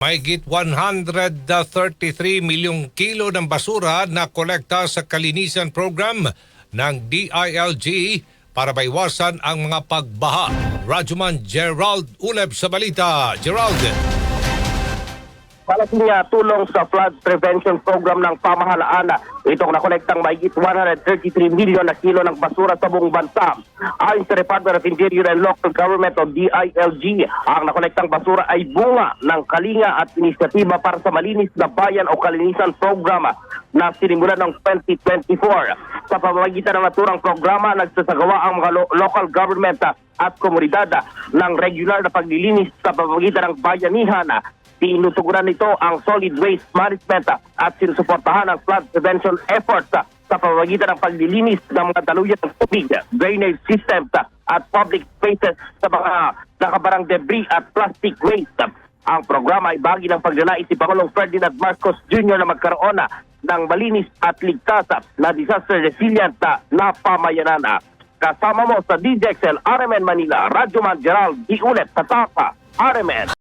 Mahigit 133 milyong kilo ng basura na kolekta sa kalinisan program ng DILG para maiwasan ang mga pagbaha. Rajuman Gerald Uleb sa balita. Gerald. Malaking uh, tulong sa flood prevention program ng pamahalaan. Itong nakolektang mahigit 133 milyon na kilo ng basura sa buong bansa. Ayon sa Department of Interior and Local Government o DILG, ang nakolektang basura ay bunga ng kalinga at inisyatiba para sa malinis na bayan o kalinisan program na sinimulan ng 2024. Sa pamamagitan ng naturang programa, nagsasagawa ang mga lo- local government at komunidad ng regular na paglilinis sa pamamagitan ng bayanihan Tinutugunan nito ang solid waste management at sinusuportahan ang flood prevention efforts sa pamamagitan ng paglilinis ng mga daluyan ng tubig, drainage systems at public spaces sa mga nakabarang debris at plastic waste. Ang programa ay bagi ng paglalait ni Pangulong Ferdinand Marcos Jr. na magkaroon ng malinis at ligtas na disaster resilient na pamayanan. Kasama mo sa DJXL RMN Manila, Radyo Man Gerald, di ulit sa Tapa, RMN.